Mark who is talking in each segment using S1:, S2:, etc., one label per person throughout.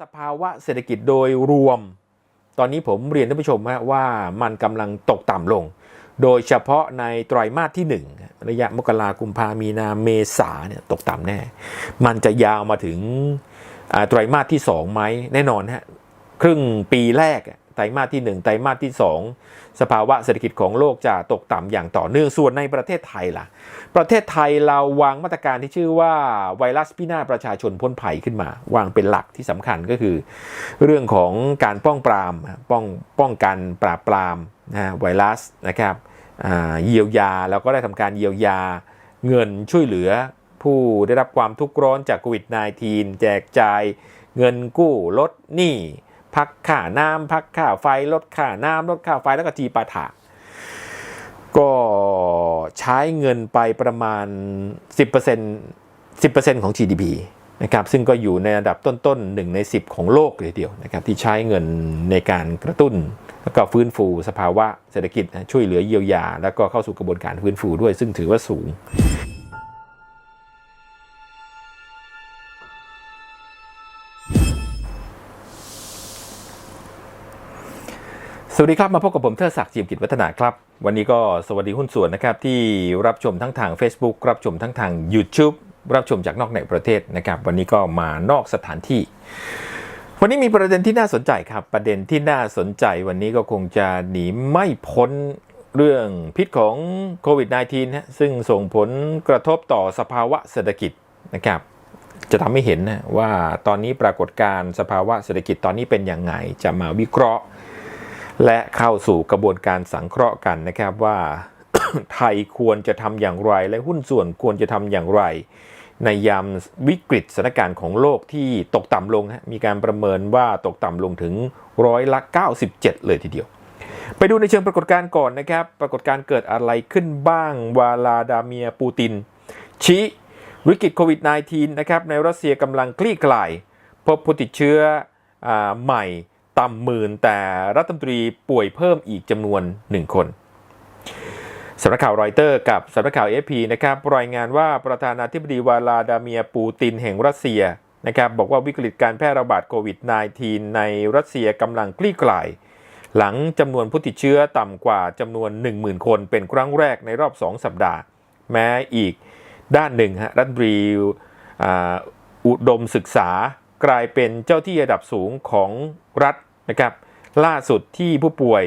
S1: สภาวะเศรษฐกิจโดยรวม ตอนนี้ผมเรียนท่านผู้ชมว่ามันกำลังตกต่ำลง โดยเฉพาะในไตรมาสที่ 1 ระยะมกรากุมภามีนาเมษาเนี่ยตกต่ำแน่ มันจะยาวมาถึงไตรมาสที่ 2 ไหมแน่นอนฮะครึ่งปีแรกอะ ตรมาสที่ 1 ไตรมาสที่ 2 สภาวะเศรษฐกิจของโลกจะตกต่ำอย่างต่อเนื่องส่วนในประเทศไทยล่ะ ประเทศไทยเราวางมาตรการที่ชื่อว่าไวรัสพินาศประชาชนพ้นภัยขึ้นมา วางเป็นหลักที่สำคัญก็คือ เรื่องของการป้องปรามป้องป้องกันปราบปรามนะไวรัสนะครับเยียวยาแล้วก็ได้ทำการเยียวยาเงินช่วยเหลือผู้ได้รับความทุกข์ร้อนจากโควิด -19 แจกจ่ายเงินกู้ลดหนี้ พักค่าน้ำพักค่าไฟลดค่าน้ำลดค่าไฟแล้วก็จีปาถะ ก็ใช้เงินไปประมาณ 10% 10%ของ GDP นะครับซึ่งก็อยู่ในระดับต้นๆ1ใน 10 ของโลกเลยเดียวนะครับที่ใช้เงินในการกระตุ้น แล้วก็ฟื้นฟูสภาวะเศรษฐกิจช่วยเหลือเยียวยา แล้วก็เข้าสู่กระบวนการฟื้นฟูด้วย ซึ่งถือว่าสูง วัสดีครับ มาพบกับผมเทิดศักดิ์จิมกิจวัฒนาครับ วันนี้ก็สวัสดีหุ้นส่วนนะครับ ที่รับชมทั้งทาง Facebook รับชมทั้งทาง YouTube รับชมจากนอกในประเทศนะครับ วันนี้ก็มานอกสถานที่ วันนี้มีประเด็นที่น่าสนใจครับ ประเด็นที่น่าสนใจวันนี้ก็คงจะหนีไม่พ้นเรื่องพิษของโควิด -19 นะซึ่งส่งผลกระทบต่อสภาวะเศรษฐกิจนะครับจะทำให้เห็นนะว่าตอนนี้ปรากฏการณ์สภาวะเศรษฐกิจตอนนี้เป็นอยังไงจะมาวิเคราะห์ และเข้าสู่กระบวนการสังเคราะห์กันนะครับว่าไทยควรจะทำอย่างไร และหุ้นส่วนควรจะทำอย่างไร ในยามวิกฤตสถานการณ์ของโลกที่ตกต่ำลงมีการประเมินว่าตกต่ำลงถึงร้อยละ 97 เลยทีเดียว ไปดูในเชิงปรากฏการณ์ก่อนนะครับ ปรากฏการณ์เกิดอะไรขึ้นบ้าง วาลาดาเมียปูติน ชี้วิกฤตโควิด -19 นะครับในรัสเซียกำลังคลี่คลาย พบผู้ติดเชื้ออใหม่ ต่ำหมื่นแต่รัฐมนตรีป่วยเพิ่มอีกจำนวน 1 คนสำนักข่าวรอยเตอร์กับสำนักข่าวเอพีนะครับรายงานว่าประธานาธิบดีวาลาดาเมียปูตินแห่งรัสเซียนะครับบอกว่าวิกฤตการแพร่ระบาดโควิด -19 ในรัสเซียกำลังคลี่คลาย หลังจำนวนผู้ติดเชื้อต่ำกว่าจำนวน 10,000 คนเป็นครั้งแรกในรอบ 2 สัปดาห์ แม้อีกด้านหนึ่งฮะรัฐมนตรีอุดมศึกษา กลายเป็นเจ้าที่ระดับสูงของรัฐนะครับล่าสุดที่ผู้ป่วย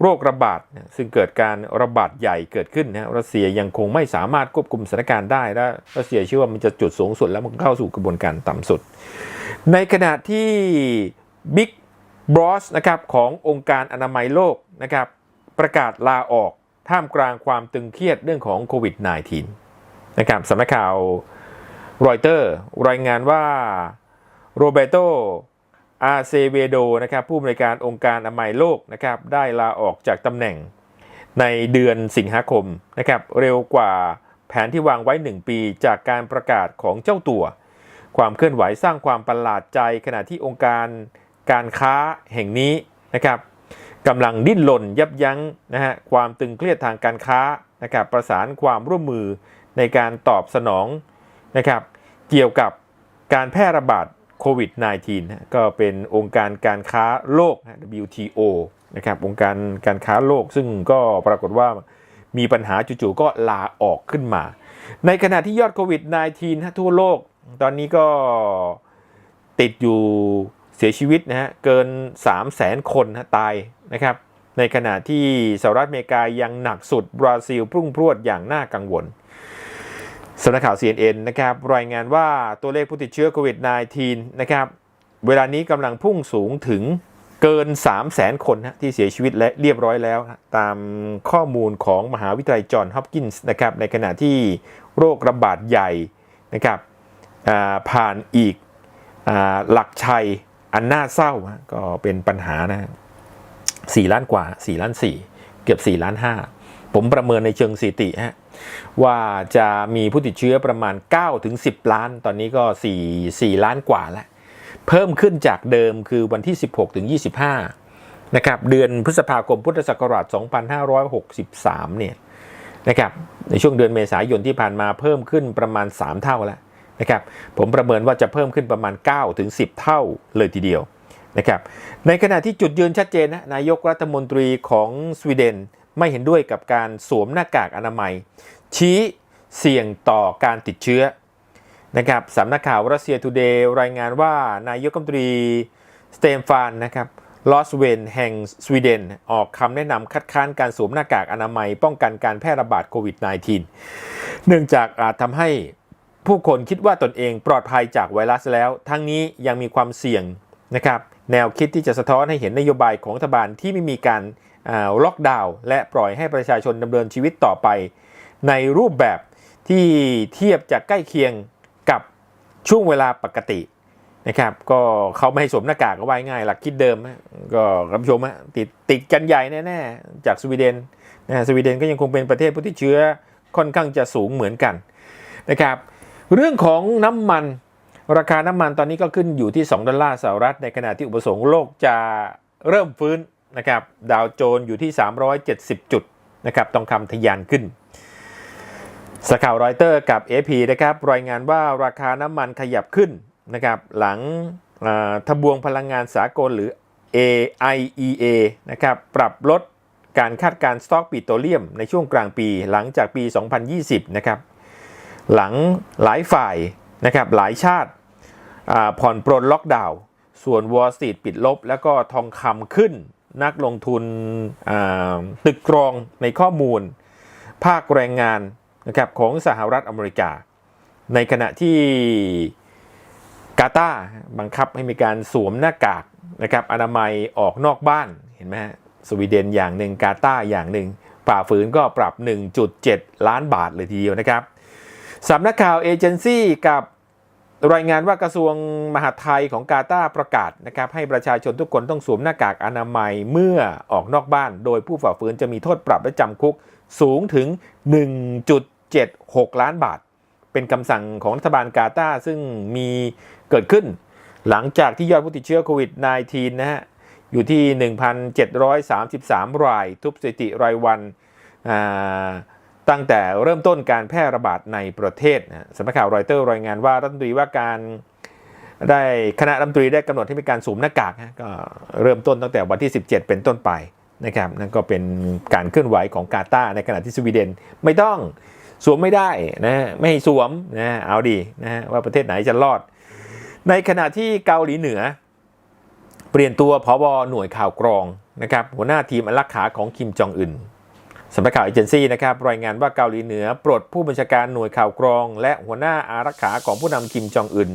S1: โรคระบาดซึ่งเกิดการระบาดใหญ่เกิดขึ้นนะรัสเซียยังคงไม่สามารถควบคุมสถานการณ์ได้และรัสเซียเชื่อว่ามันจะจุดสูงสุดแล้วมันเข้าสู่กระบวนการต่ำสุด ในขณะที่บิ๊กบรอสนะครับขององค์การอนามัยโลกนะครับประกาศลาออกท่ามกลางความตึงเครียดเรื่องของโควิด -19 นะครับสำนักข่าวรอยเตอร์รายงานว่า โรเบโตอาเซเวโดนะครับผู้อำนวยการองค์การอนามัยโลกนะครับได้ลาออกจากตำแหน่งในเดือนสิงหาคมนะครับเร็วกว่าแผนที่วางไว้ 1 ปีจากการประกาศของเจ้าตัว ความเคลื่อนไหวสร้างความประหลาดใจขณะที่องค์การการค้าแห่งนี้นะครับกำลังดิ้นรนยับยั้งนะฮะความตึงเครียดทางการค้านะครับประสานความร่วมมือในการตอบสนองนะครับเกี่ยวกับการแพร่ระบาด โควิด -19 ก็เป็นองค์การการค้าโลกนะ WTO นะครับองค์การการค้าโลกซึ่งก็ปรากฏว่ามีปัญหาจู่ๆก็ลาออกขึ้นมา ในขณะที่ยอดโควิด -19 ทั่วโลก ตอนนี้ก็ติดอยู่เสียชีวิตนะฮะเกิน 3 0 0แสนคนนะตายนะครับ ในขณะที่สหรัฐอเมริกายังหนักสุดบราซิลพุ่งพรวดอย่างน่ากังวล สำนักข่าว CNN นะครับรายงานว่าตัวเลขผู้ติดเชื้อโควิด -19 นะครับเวลานี้กำลังพุ่งสูงถึงเกิน 3 0 0แสนคนนะที่เสียชีวิตและเรียบร้อยแล้ว ตามข้อมูลของมหาวิทยาลัยจอห์นฮอปกินส์นะครับในขณะที่โรคระบาดใหญ่นะครับผ่านอีกอหลักชัยอันน่าเศร้า ก็เป็นปัญหานะ4ล้านกว่า 4 ล้าน 4 เกือบ 4 ล้าน 5 ผมประเมินในเชิงสถิติฮะ ว่าจะมีผู้ติดเชื้อประมาณ9ถึง10 ล้าน ตอนนี้ก็ 4 4 ล้านกว่าแล้วเพิ่มขึ้นจากเดิมคือวันที่ 16ถึง25 นะครับ เดือนพฤษภาคมพุทธศักราช 2563 เนี่ยนะครับในช่วงเดือนเมษายนที่ผ่านมาเพิ่มขึ้นประมาณ 3 เท่าแล้วนะครับผมประเมินว่าจะเพิ่มขึ้นประมาณ9ถึง10 เท่าเลยทีเดียวนะครับในขณะที่จุดยืนชัดเจนนะนายกรัฐมนตรีของสวีเดน ไม่เห็นด้วยกับการสวมหน้ากากอนามัย ชี้เสี่ยงต่อการติดเชื้อนะครับสำนักข่าวรัสเซียทูเดย์รายงานว่านายกรัฐมนตรีสเตมฟานนะครับลอสเวนแห่งสวีเดน ออกคำแนะนำคัดค้านการสวมหน้ากากอนามัย ป้องกันการแพร่ระบาดโควิด -19 เนื่องจากอาจทำให้ผู้คนคิดว่าตนเองปลอดภัยจากไวรัสแล้ว ทั้งนี้ยังมีความเสี่ยงนะครับแนวคิดที่จะสะท้อนให้เห็นนโยบายของรัฐบาลที่ไม่มีการ ล็อกดาวน์และปล่อยให้ประชาชนดำเนินชีวิตต่อไป ในรูปแบบที่เทียบจะใกล้เคียงกับช่วงเวลาปกตินะครับก็เขาไม่ให้สวมหน้ากากก็ว่าง่าย หลักคิดเดิมฮะก็รับชมฮะติดติดกันใหญ่แน่ๆ จากสวีเดนนะฮะสวีเดนก็ยังคงเป็นประเทศผู้ที่เชื้อค่อนข้างจะสูงเหมือนกันนะครับเรื่องของน้ำมันราคาน้ำมันตอนนี้ก็ขึ้นอยู่ที่ 2 ดอลลาร์สหรัฐในขณะที่อุปสงค์โลกจะเริ่มฟื้น นะครับดาวโจนส์อยู่ที่ 370 จุดนะครับทองคำทะยานขึ้นสข่าวรอยเตอร์กับ AP นะครับรายงานว่าราคาน้ำมันขยับขึ้นนะครับหลังทบวงพลังงานสากลหรือ AIEA นะครับปรับลดการคาดการสต็อกปิโตรเลียมในช่วงกลางปีหลังจากปี 2020 นะครับหลังหลายฝ่ายนะครับหลายชาติผ่อนปรนล็อกดาวน์ส่วน Wall Street ปิดลบ แล้วก็ทองคำขึ้น นักลงทุนตึกกรองในข้อมูล ภาคแรงงานนะครับของสหรัฐอเมริกา ในขณะที่กาตาบังคับให้มีการสวมหน้ากากนะครับอนามัยออกนอกบ้านเห็นไหมสวีเดนอย่างหนึ่งกาตาอย่างหนึ่งฝ่าฝืนก็ปรับ 1.7 ล้านบาทเลยทีเดียวนะครับสำนักข่าวเอเจนซี่กับ รายงานว่ากระทรวงมหาดไทยของกาตาร์ประกาศนะครับให้ประชาชนทุกคนต้องสวมหน้ากากอนามัยเมื่อออกนอกบ้าน โดยผู้ฝ่าฝืนจะมีโทษปรับและจำคุกสูงถึง 1.76 ล้านบาท เป็นคำสั่งของรัฐบาลกาตาร์ซึ่งมีเกิดขึ้น หลังจากที่ยอดผู้ติดเชื้อโควิด -19 นะฮะอยู่ที่ 1,733 ราย ทุบสถิติรายวันอ่า ตั้งแต่เริ่มต้นการแพร่ระบาดในประเทศนะสำนักข่าวรอยเตอร์รายงานว่ารัฐมนตรีว่าการได้คณะรัฐมนตรีได้กำหนดให้มีการสวมหน้ากากนะก็เริ่มต้นตั้งแต่วันที่ 17 เป็นต้นไปนะครับนั่นก็เป็นการเคลื่อนไหวของกาตาร์ในขณะที่สวีเดนไม่ต้องสวมไม่ได้นะไม่ให้สวมนะเอาดีนะว่าประเทศไหนจะรอด ในขณะที่เกาหลีเหนือ เปลี่ยนตัวพบหน่วยข่าวกรองนะครับหัวหน้าทีมอารักขาของคิมจองอึน สำนักข่าวเอเจนซี่นะครับรายงานว่าเกาหลีเหนือปลดผู้บัญชาการหน่วยข่าวกรอง และหัวหน้าอารักขาของผู้นำคิมจองอึน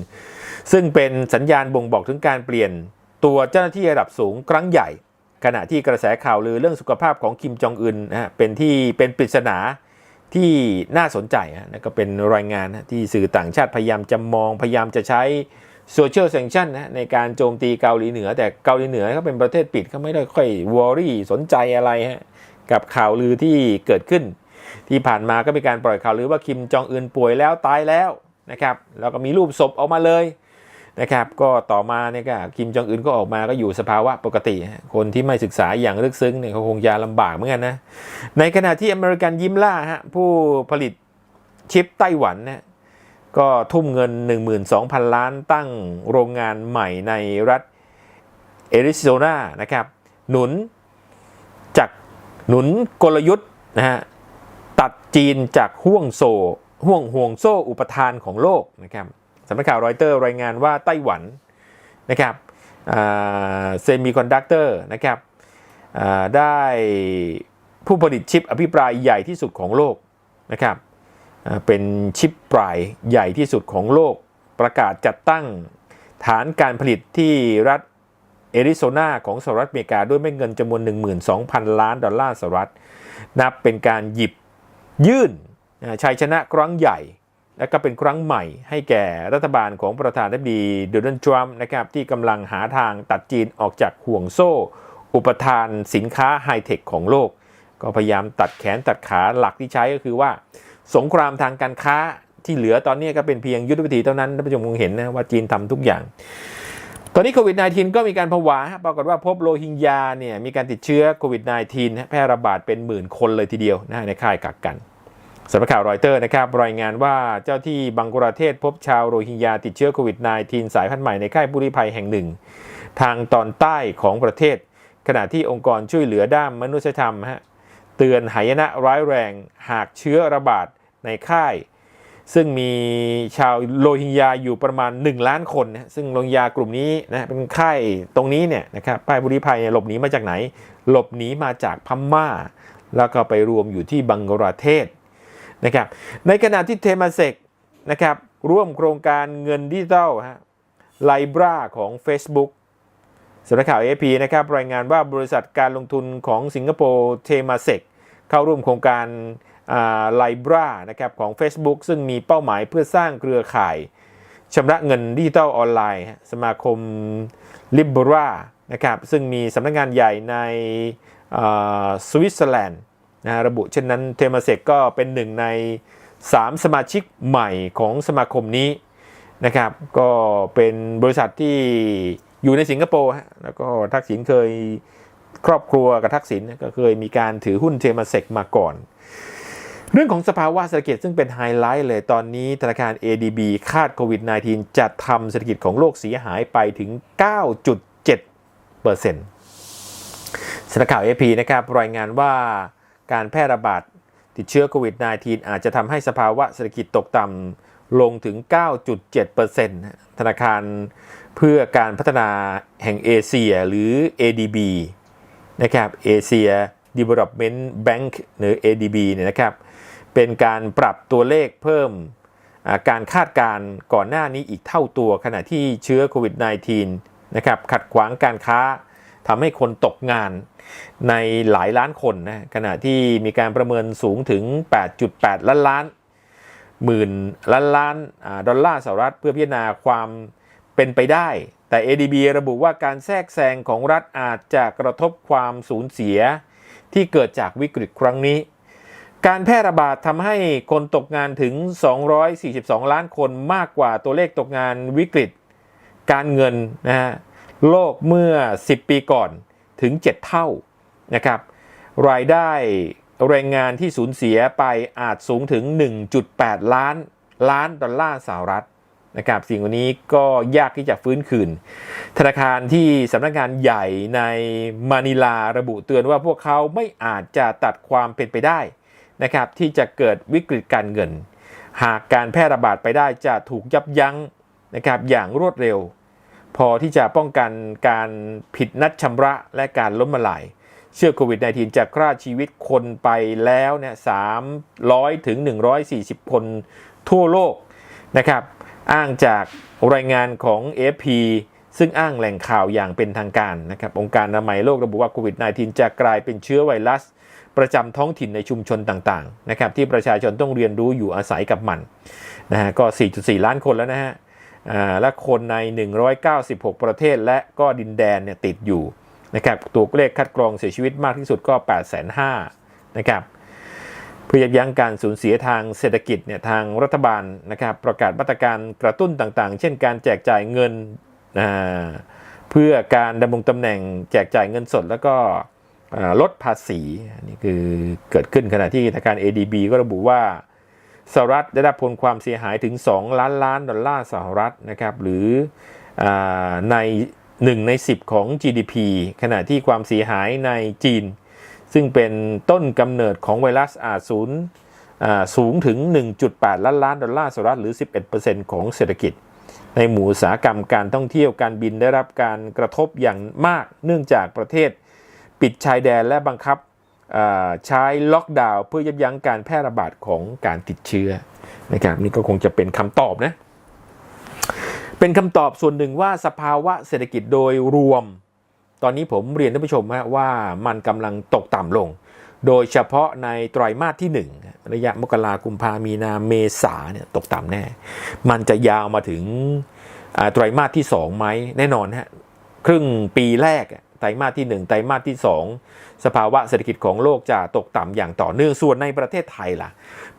S1: ซึ่งเป็นสัญญาณบ่งบอกถึงการเปลี่ยนตัวเจ้าหน้าที่ระดับสูงครั้งใหญ่ ขณะที่กระแสข่าวลือเรื่องสุขภาพของคิมจองอึนนะฮะเป็นที่เป็นปริศนาที่น่าสนใจนะก็เป็นรายงานที่สื่อต่างชาติพยายามจะมองพยายามจะใช้โซเชียล a ซ c ชันนะในการโจมตีเกาหลีเหนือ แต่เกาหลีเหนือเขาเป็นประเทศปิดเขาไม่ได้ค่อยวอรี่สนใจอะไรฮะ กับข่าวลือที่เกิดขึ้น ที่ผ่านมาก็มีการปล่อยข่าวลือว่าคิมจองอึนป่วยแล้วตายแล้วนะครับแล้วก็มีรูปศพออกมาเลยนะครับก็ต่อมาเนี่ยก็คิมจองอึนก็ออกมาก็อยู่สภาวะปกติ คนที่ไม่ศึกษาอย่างลึกซึ้งเนี่ยเขาคงจะลำบากเหมือนกันนะในขณะที่อเมริกันยิ้มล่าฮะผู้ผลิตชิปไต้หวันนะก็ทุ่มเงิน 12,000 ล้านตั้งโรงงานใหม่ในรัฐเอริโซนานะครับหนุน หนุนกลยุทธ์นะฮะตัดจีนจากห่วงโซ่ห่วงห่วงโซ่อุปทานของโลกนะครับสำนักข่าวรอยเตอร์รายงานว่าไต้หวันนะครับเซมิคอนดักเตอร์นะครับได้ผู้ผลิตชิปอภิปรายใหญ่ที่สุดของโลกนะครับเป็นชิปปลายใหญ่ที่สุดของโลก ประกาศจัดตั้งฐานการผลิตที่รัฐ เอริโซนาของสหรัฐอเมริกาด้วยเม็ดเงินจำนวน 12,000 ล้านดอลลาร์สหรัฐ นับเป็นการหยิบยื่นชัยชนะครั้งใหญ่ และก็เป็นครั้งใหม่ให้แก่รัฐบาลของประธานาธิบดีโดนัลด์ทรัมป์นะครับที่กำลังหาทางตัดจีนออกจากห่วงโซ่ อุปทานสินค้าไฮเทคของโลก ก็พยายามตัดแขนตัดขาหลักที่ใช้ก็คือว่า สงครามทางการค้าที่เหลือตอนนี้ก็เป็นเพียงยุทธวิธีเท่านั้นท่านผู้ชมคงเห็นนะว่าจีนทำทุกอย่าง ตอนนี้โควิด -19 ก็มีการผวาฮะปรากฏว่าพบโรฮิงญาเนี่ยมีการติดเชื้อโควิด -19 แพร่ระบาดเป็นหมื่นคนเลยทีเดียวนะในค่ายกักกันสำนักข่าวรอยเตอร์นะครับรายงานว่าเจ้าที่บังกลาเทศพบชาวโรฮิงญาติดเชื้อโควิด -19 สายพันธุ์ใหม่ในค่ายผู้ลี้ภัยแห่งหนึ่ง ทางตอนใต้ของประเทศ ขณะที่องค์กรช่วยเหลือด้านมนุษยธรรมฮะเตือนหายนะร้ายแรงหากเชื้อระบาดในค่าย ซึ่งมีชาวโรฮิงญาอยู่ประมาณ 1 ล้านคนนะซึ่งโรฮิงญากลุ่มนี้นะเป็นค่ายตรงนี้เนี่ยนะครับป้ายบุรีภัยหลบหนีมาจากไหน หลบหนีมาจากพม่า แล้วก็ไปรวมอยู่ที่บังกลาเทศนะครับในขณะที่เทมาเซกนะครับร่วมโครงการเงินดิจิทัลฮะไลบราของ Facebook สำนักข่าว AP นะครับรายงานว่าบริษัทการลงทุนของสิงคโปร์เทมาเซกเข้าร่วมโครงการ ไลบรานะครับของ Facebook ซึ่งมีเป้าหมายเพื่อสร้างเครือข่ายชำระเงินดิจิทัลออนไลน์ สมาคม ลิบรานะครับซึ่งมีสำนักงานใหญ่ในสวิตเซอร์แลนด์นะระบุเช่นนั้นเทมาเซกก็เป็นหนึ่งใน 3 สมาชิกใหม่ของสมาคมนี้นะครับก็เป็นบริษัทที่อยู่ในสิงคโปร์ฮะแล้วก็ทักษิณเคยครอบครัวกับทักษิณก็เคยมีการถือหุ้นเทมาเซกมาก่อน เรื่องของสภาวะเศรษฐกิจซึ่งเป็นไฮไลท์เลยตอนนี้ธนาคาร ADB คาดโควิด -19 จะทำเศรษฐกิจของโลกเสียหายไปถึง 9.7เปอร์เซ็นต์สำนักข่าว AP นะครับรายงานว่าการแพร่ระบาดติดเชื้อโควิด -19 อาจจะทำให้สภาวะเศรษฐกิจตกต่ำลงถึง 9.7%ธนาคารเพื่อการพัฒนาแห่งเอเชียหรือ ADB นะครับ Asia Development Bank หรือ ADB เนี่ยนะครับ เป็นการปรับตัวเลขเพิ่มการคาดการณ์ก่อนหน้านี้อีกเท่าตัวขณะที่เชื้อโควิด -19 นะครับขัดขวางการค้าทำให้คนตกงานในหลายล้านคนนะขณะที่มีการประเมินสูงถึง 8.8 ล้านล้านหมื่นล้านล้านดอลลาร์สหรัฐเพื่อพิจารณาความเป็นไปได้ แต่ ADB ระบุว่าการแทรกแซงของรัฐอาจจะกระทบความสูญเสียที่เกิดจากวิกฤตครั้งนี้ การแพร่ระบาดทำให้คนตกงานถึง 242 ล้านคนมากกว่าตัวเลขตกงานวิกฤต การเงินนะฮะโลกเมื่อ 10 ปีก่อนถึง 7 เท่านะครับ รายได้แรงงานที่สูญเสียไปอาจสูงถึง 1.8 ล้านล้านดอลลาร์สหรัฐนะครับสิ่งวันนี้ก็ยากที่จะฟื้นคืน ธนาคารที่สำนักงานใหญ่ในมานิลาระบุเตือนว่าพวกเขาไม่อาจจะตัดความเป็นไปได้ นะครับที่จะเกิดวิกฤตการเงิน หากการแพร่ระบาดไปได้จะถูกยับยั้งนะครับอย่างรวดเร็ว พอที่จะป้องกันการผิดนัดชำระและการล้มละลายเชื่อโควิด -19 จะฆ่าชีวิตคนไปแล้วเนี่ย300 ถึง 140 คนทั่วโลกนะครับ อ้างจากรายงานของ AFP ซึ่งอ้างแหล่งข่าวอย่างเป็นทางการนะครับ องค์การอนามัยโลกระบุว่าโควิด -19 จะกลายเป็นเชื้อไวรัส ประจำท้องถิ่นในชุมชนต่างๆนะครับที่ประชาชนต้องเรียนรู้อยู่อาศัยกับมันนะฮะก็ 4.4 ล้านคนแล้วนะฮะและคนใน 196 ประเทศและก็ดินแดนเนี่ยติดอยู่นะครับตัวเลขคัดกรองเสียชีวิตมากที่สุดก็ 8,500,000นะครับเพื่อยับยั้งการสูญเสียทางเศรษฐกิจเนี่ยทางรัฐบาลนะครับประกาศมาตรการกระตุ้นต่างๆ เช่นการแจกจ่ายเงินเพื่อการดำรงตำแหน่งแจกจ่ายเงินสด แล้วก็ ลดภาษีนี่คือเกิดขึ้นขณะที่ธนาคาร ADB ก็ระบุว่าสหรัฐได้รับผลความเสียหายถึง 2 ล้านล้านดอลลาร์สหรัฐนะครับหรืออใน 1 ใน 10 ของ GDP ขณะที่ความเสียหายในจีน ซึ่งเป็นต้นกำเนิดของไวรัสอาจสูงสูงถึง 1.8 ล้านล้านดอลลาร์สหรัฐหรือ 11%ของเศรษฐกิจ ในหมู่อุตสาหกรรมการท่องเที่ยวการบินได้รับการกระทบอย่างมากเนื่องจากประเทศ ปิดชายแดนและบังคับใช้ล็อกดาวน์เพื่อยับยั้งการแพร่ระบาดของการติดเชื้อนะครับนี่ก็คงจะเป็นคำตอบนะ เป็นคำตอบส่วนหนึ่งว่าสภาวะเศรษฐกิจโดยรวม ตอนนี้ผมเรียนท่านผู้ชมว่ามันกำลังตกต่ำลง โดยเฉพาะในไตรมาสที่ 1 ระยะมกรากุมภามีนาเมษาเนี่ยตกต่ำแน่ มันจะยาวมาถึงไตรมาสที่2ไหมแน่นอนฮะครึ่งปีแรก ไตรมาสที่ 1 ไตรมาสที่ 2 สภาวะเศรษฐกิจของโลกจะตกต่ำอย่างต่อเนื่องส่วนในประเทศไทยล่ะ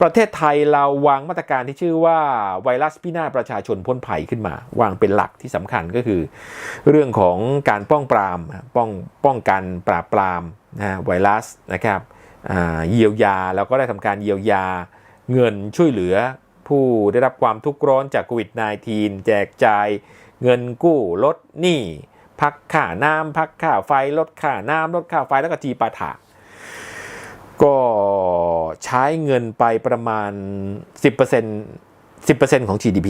S1: ประเทศไทยเราวางมาตรการที่ชื่อว่าไวรัสพินาศประชาชนพ้นภัยขึ้นมา วางเป็นหลักที่สำคัญก็คือ เรื่องของการป้องปรามป้องป้องกันปราบปรามนะไวรัสนะครับเยียวยาแล้วก็ได้ทำการเยียวยาเงินช่วยเหลือผู้ได้รับความทุกข์ร้อนจากโควิด -19 แจกจ่ายเงินกู้ลดหนี้ พักค่าน้ำพักค่าไฟลดค่าน้ำลดค่าไฟแล้วก็จีปาถะก็ใช้เงินไปประมาณ 10% 10%ของ GDP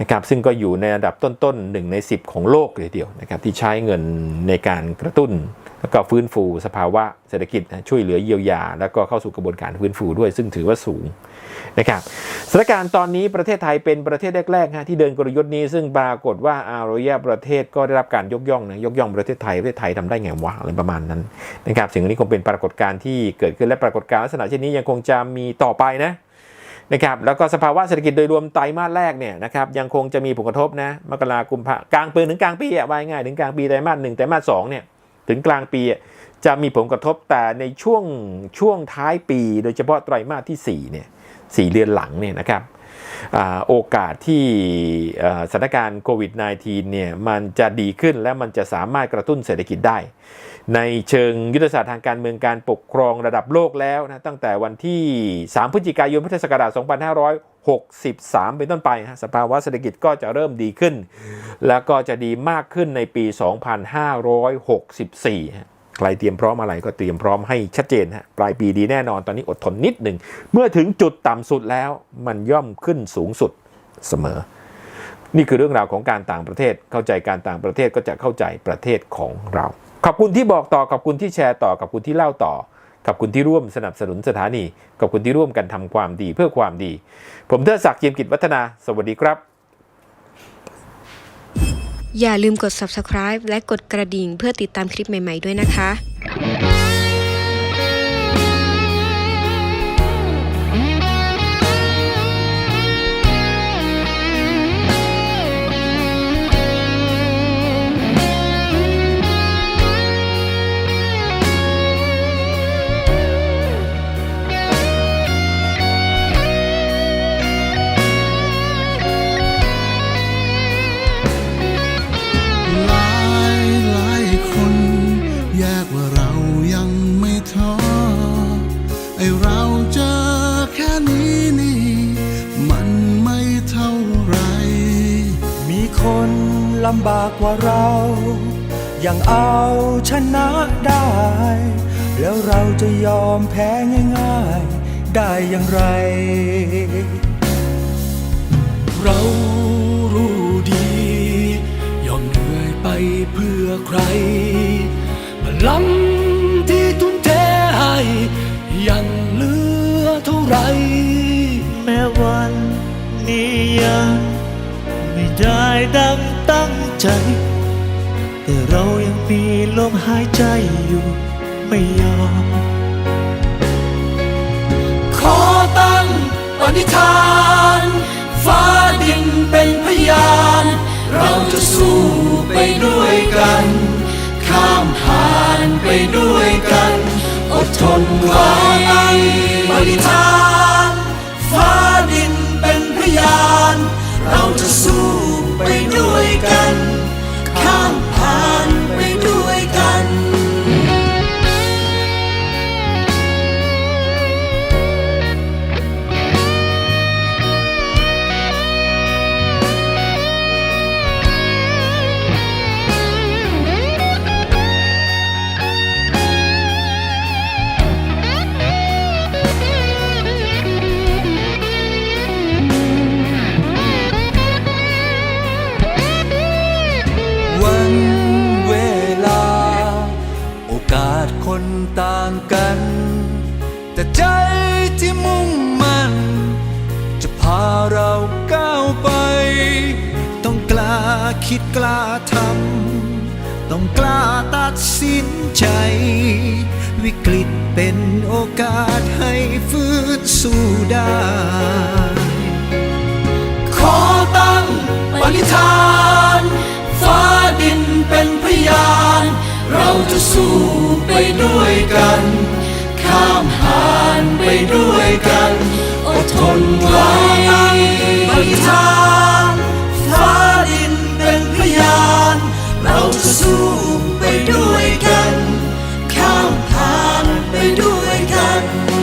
S1: นะครับซึ่งก็อยู่ในระดับต้นๆหนึ่งใน 10 ของโลกเลยเดียวนะครับที่ใช้เงินในการกระตุ้น แล้วก็ฟื้นฟูสภาวะเศรษฐกิจช่วยเหลือเยียวยา แล้วก็เข้าสู่กระบวนการฟื้นฟูด้วย ซึ่งถือว่าสูงนะครับสถานการณ์ตอนนี้ประเทศไทยเป็นประเทศแรกๆฮะที่เดินกลยุทธ์นี้ ซึ่งปรากฏว่าอารยประเทศก็ได้รับการยกย่องนะยกย่องประเทศไทยประเทศไทยทำได้ไงวะอะไรประมาณนั้นนะครับสิ่งนี้คงเป็นปรากฏการณ์ที่เกิดขึ้นและปรากฏการณ์ลักษณะเช่นนี้ยังคงจะมีต่อไปนะนะครับแล้วก็สภาวะเศรษฐกิจโดยรวมไตรมาสแรกเนี่ยนะครับยังคงจะมีผลกระทบนะมกรากุมภากลางปีถึงกลางปีอะว่าง่ายถึงกลางปีไตรมาสหนึ่งไตรมาสสองเนี่ย ถึงกลางปีจะมีผลกระทบแต่ในช่วงช่วงท้ายปี โดยเฉพาะไตรมาสที่4เนี่ยสี่เดือนหลังเนี่ยนะครับอโอกาสที่สถานการณ์โควิด -19 เนี่ยมันจะดีขึ้นและมันจะสามารถกระตุ้นเศรษฐกิจได้ ในเชิงยุทธศาสตร์ทางการเมืองการปกครองระดับโลกแล้วนะตั้งแต่วันที่ 3 พฤศจิกายนพุทธศักราช 2563 เป็นต้นไปฮะสภาวะเศรษฐกิจก็จะเริ่มดีขึ้น แล้วก็จะดีมากขึ้นในปี 2564ใครเตรียมพร้อมอะไรก็เตรียมพร้อมให้ชัดเจนฮะปลายปีดีแน่นอนตอนนี้อดทนนิดหนึ่ง เมื่อถึงจุดต่ำสุดแล้วมันย่อมขึ้นสูงสุดเสมอ นี่คือเรื่องราวของการต่างประเทศเข้าใจการต่างประเทศก็จะเข้าใจประเทศของเรา ขอบคุณที่บอกต่อขอบคุณที่แชร์ต่อขอบคุณที่เล่าต่อขอบคุณที่ร่วมสนับสนุนสถานีขอบคุณที่ร่วมกันทำความดีเพื่อความดี ผมเทดศักดิ์เจียมกิจวัฒนา สวัสดีครับ
S2: อย่าลืมกด subscribe และกดกระดิ่งเพื่อติดตามคลิปใหม่ ๆ ด้วยนะคะ
S3: ว่าเรายังเอา
S4: ชนะได้ แล้วเราจะยอมแพ้ง่ายๆ ได้อย่างไร เรารู้ดียอมเหนื่อยไปเพื่อใคร พลังที่ทุ่มเทให้ยังเหลือเท่าไหร
S5: แม้วันนี้ยัง ได้ดังตั้งใจ แต่เรายังมีลมหายใจอยู่ไม่ยอม
S4: ขอตั้งปณิธาน ฟ้าดินเป็นพยาน เราจะสู้ไปด้วยกัน ข้ามผ่านไปด้วยกัน อดทนไว้ปณิธาน ฟ้าดินเป็นพยาน เราจะสู้ ไปด้วยกัน ต้
S5: องกล้าตัดสินใจ วิกฤตเป็นโอกาสให้ฟื้นสู้ได้
S4: ขอตั้งปณิธาน ฟ้าดินเป็นพยาน เราจะสู้ไปด้วยกัน ข้ามผ่านไปด้วยกันอดทนไว้ปณิธาน ฟ้าดินเป็นพยาน เราจะสู้ไปด้วยกัน ข้ามผ่านไปด้วยกัน